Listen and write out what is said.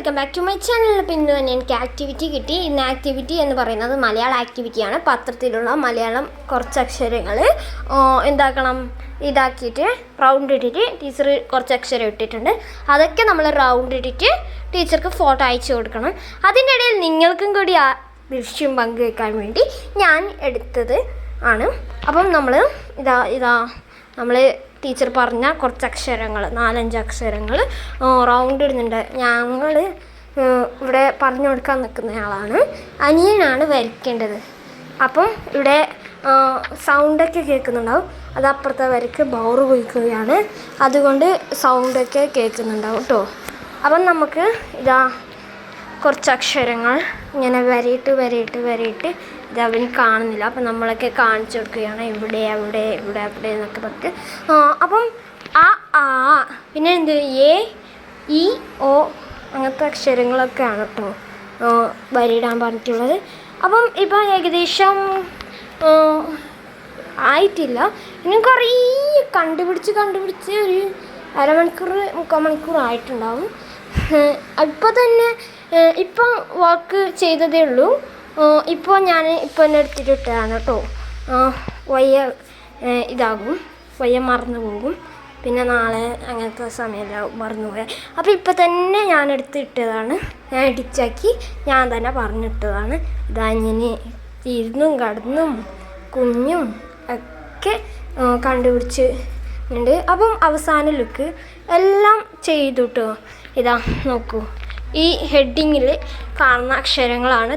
Welcome back to my channel. പിന്നെ തന്നെ എനിക്ക് ആക്ടിവിറ്റി കിട്ടി. ഇന്ന് ആക്ടിവിറ്റി എന്ന് പറയുന്നത് മലയാള ആക്ടിവിറ്റിയാണ് പത്രത്തിലുള്ള മലയാളം കുറച്ച് അക്ഷരങ്ങൾ എന്താക്കണം? ഇതാക്കിയിട്ട് റൗണ്ട് ഇട്ടിട്ട് ടീച്ചർ കുറച്ച് അക്ഷരം ഇട്ടിട്ടുണ്ട്. അതൊക്കെ നമ്മൾ റൗണ്ട് ഇട്ടിട്ട് ടീച്ചർക്ക് ഫോട്ടോ അയച്ചു കൊടുക്കണം. അതിന്റെ ഇടയിൽ നിങ്ങൾക്കും കൂടി ആ ദൃശ്യം പങ്കുവെക്കാൻ വേണ്ടി ഞാൻ എടുത്തത് ആണ്. അപ്പം നമ്മൾ ഇതാ ഇതാ നമ്മൾ ടീച്ചർ പറഞ്ഞ കുറച്ച് അക്ഷരങ്ങൾ നാലഞ്ച് അക്ഷരങ്ങൾ റൗണ്ട് ഇടുന്നുണ്ട് ഞങ്ങൾ ഇവിടെ പറഞ്ഞു കൊടുക്കാൻ നിൽക്കുന്നയാളാണ് അനിയനാണ് വരയ്ക്കേണ്ടത്. അപ്പം ഇവിടെ സൗണ്ടൊക്കെ കേൾക്കുന്നുണ്ടാവും. അത് അപ്പുറത്തെ വരയ്ക്ക് ബൗറ് പോയിക്കുകയാണ് അതുകൊണ്ട് സൗണ്ടൊക്കെ കേൾക്കുന്നുണ്ടാവും കേട്ടോ അപ്പം നമുക്ക് ഇതാ കുറച്ച് അക്ഷരങ്ങൾ ഇങ്ങനെ വരയിട്ട് വരയിട്ട് വരയിട്ട് ഇത് അവന് കാണുന്നില്ല. അപ്പം നമ്മളൊക്കെ കാണിച്ചു കൊടുക്കുകയാണ്. ഇവിടെ അവിടെ ഇവിടെ അവിടെ എന്നൊക്കെ പറഞ്ഞിട്ട്. അപ്പം ആ ആ പിന്നെ എന്ത്? എ ഇ ഒ അങ്ങനത്തെ അക്ഷരങ്ങളൊക്കെയാണ് കേട്ടോ വരയിടാൻ പറഞ്ഞിട്ടുള്ളത്. അപ്പം ഇപ്പം ഏകദേശം ആയിട്ടില്ല. ഇനി കുറേ കണ്ടുപിടിച്ച് കണ്ടുപിടിച്ച് ഒരു അരമണിക്കൂർ മുക്കാൽ മണിക്കൂർ ആയിട്ടുണ്ടാവും ഇപ്പം തന്നെ ഇപ്പം വർക്ക് ചെയ്തതേ ഉള്ളൂ. ഇപ്പോൾ ഞാൻ ഇപ്പോൾ എന്നെ എടുത്തിട്ട് ഇട്ടതാണ് കേട്ടോ വയ്യ ഇതാകും. വയ്യ മറന്നു പോകും. പിന്നെ നാളെ അങ്ങനത്തെ സമയമെല്ലാം മറന്നു പോയാൽ അപ്പോൾ ഇപ്പോൾ തന്നെ ഞാൻ എടുത്ത് ഇട്ടതാണ്. ഞാൻ ഇടിച്ചാക്കി ഞാൻ തന്നെ പറഞ്ഞിട്ടതാണ്. ഇതാ ഇങ്ങനെ ഇരുന്നും കടന്നും കുഞ്ഞും ഒക്കെ കണ്ടുപിടിച്ച് ഉണ്ട് അപ്പം അവസാന ലുക്ക് എല്ലാം ചെയ്തു കേട്ടോ ഇതാ നോക്കൂ. ഈ ഹെഡിങ്ങിൽ കാണുന്ന അക്ഷരങ്ങളാണ്.